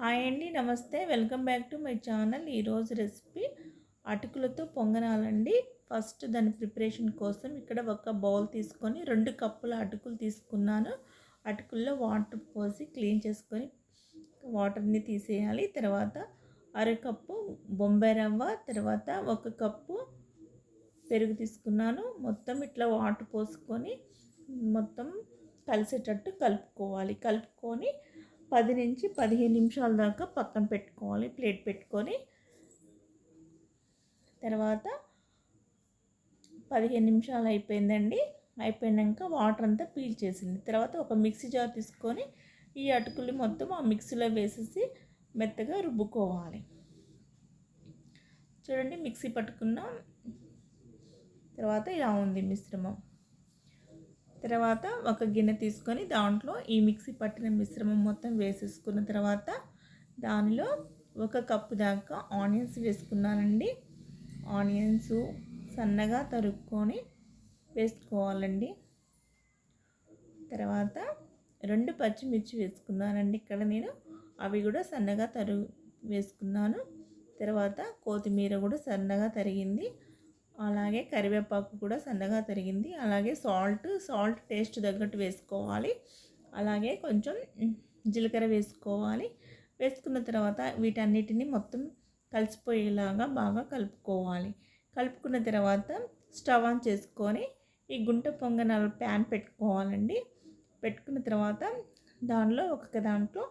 Hi అండి నమస్తే. Welcome back to my channel. ఈరోజు రెసిపీ అటుకులతో పొంగనాలండి. ఫస్ట్ దాని ప్రిపరేషన్ కోసం ఇక్కడ ఒక బౌల్ తీసుకొని రెండు కప్పుల అటుకులు తీసుకున్నాను. అటుకుల్లో వాటర్ పోసి క్లీన్ చేసుకొని వాటర్ని తీసేయాలి. తర్వాత అరకప్పు బొంబాయి రవ్వ తర్వాత ఒక కప్పు పెరుగు తీసుకున్నాను. మొత్తం ఇట్లా వాటర్ పోసుకొని మొత్తం కలిసేటట్టు కలుపుకోవాలి. కలుపుకొని పది నుంచి పదిహేను నిమిషాల దాకా పక్కన పెట్టుకోవాలి ప్లేట్ పెట్టుకొని. తర్వాత పదిహేను నిమిషాలు అయిపోయిందండి. అయిపోయినాక వాటర్ అంతా పీల్ చేసింది. తర్వాత ఒక మిక్సీ జార్ తీసుకొని ఈ అటుకులు మొత్తం ఆ మిక్సీలో వేసేసి మెత్తగా రుబ్బుకోవాలి. చూడండి మిక్సీ పట్టుకున్న. తర్వాత ఇలా ఉంది మిశ్రమం. తర్వాత ఒక గిన్నె తీసుకొని దాంట్లో ఈ మిక్సీ పట్టిన మిశ్రమం మొత్తం వేసేసుకున్న తర్వాత దానిలో ఒక కప్పు దాకా ఆనియన్స్ వేసుకున్నానండి. ఆనియన్స్ సన్నగా తరుక్కొని వేసుకోవాలండి. తర్వాత రెండు పచ్చిమిర్చి వేసుకున్నానండి. ఇక్కడ నేను అవి కూడా సన్నగా తరు వేసుకున్నాను. తర్వాత కొత్తిమీర కూడా సన్నగా తరిగింది. అలాగే కరివేపాకు కూడా సన్నగా తరిగింది. అలాగే సాల్ట్ సాల్ట్ టేస్ట్ తగ్గట్టు వేసుకోవాలి. అలాగే కొంచెం జీలకర్ర వేసుకోవాలి. వేసుకున్న తర్వాత వీటన్నిటిని మొత్తం కలిసిపోయేలాగా బాగా కలుపుకోవాలి. కలుపుకున్న తర్వాత స్టవ్ ఆన్ చేసుకొని ఈ గుంట పొంగనాల ప్యాన్ పెట్టుకోవాలండి. పెట్టుకున్న తర్వాత దానిలో ఒక దాంట్లో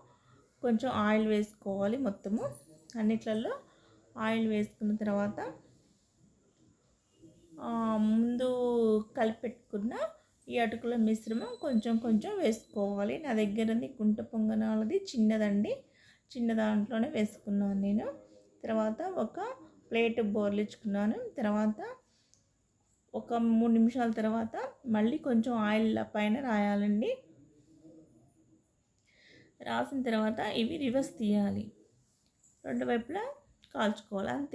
కొంచెం ఆయిల్ వేసుకోవాలి మొత్తము. అన్నిట్లలో ఆయిల్ వేసుకున్న తర్వాత ముందు కలిపెట్టుకున్న ఈ అటుకుల మిశ్రమం కొంచెం కొంచెం వేసుకోవాలి. నా దగ్గరది గుంట పొంగనాలది చిన్నదండి. చిన్న దాంట్లోనే వేసుకున్నాను నేను. తర్వాత ఒక ప్లేట్ బోర్లిచ్చుకున్నాను. తర్వాత ఒక మూడు నిమిషాల తర్వాత మళ్ళీ కొంచెం ఆయిల్ పైన రాయాలండి. రాసిన తర్వాత ఇవి రివర్స్ తీయాలి. రెండు వైపులా కాల్చుకోవాలి. అంతే.